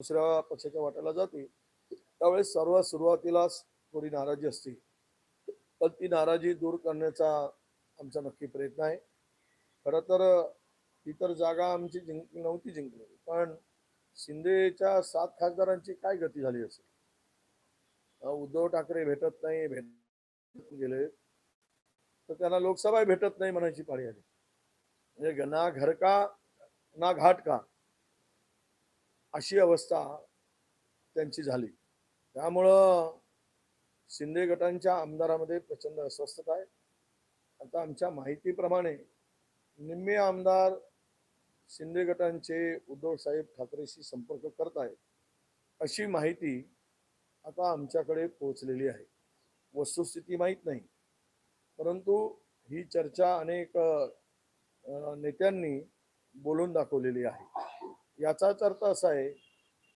दुसऱ्या पक्षाच्या वाट्याला जाते त्यावेळेस सर्वात सुरुवातीलाच थोडी नाराजी असते. पण ती नाराजी दूर करण्याचा आमचा नक्की प्रयत्न आहे. खरं तर इतर जागा आमची जिंक नव्हती जिंकली पण शिंदेच्या सात खासदारांची काय गती झाली असेल? उद्धव ठाकरे भेटत नाही भेट गेले तर त्यांना लोकसभा भेटत नाही म्हणायची पाळी आली. म्हणजे ना घर का ना घाट का अशी अवस्था त्यांची झाली. त्यामुळं शिंदे गटांच्या आमदारामध्ये प्रचंड अस्वस्थता आहे. आता आमच्या माहितीप्रमाणे निम्मे आमदार शिंदे गटांचे उद्धव साहेब ठाकरेशी संपर्क करत आहेत. अशी माहिती आता आमच्याकडे पोहोचलेली आहे. वस्तुस्थिती माहीत नाही. परंतु ही चर्चा अनेक नेत्यांनी बोलून दाखवलेली आहे. याचाच अर्थ असा आहे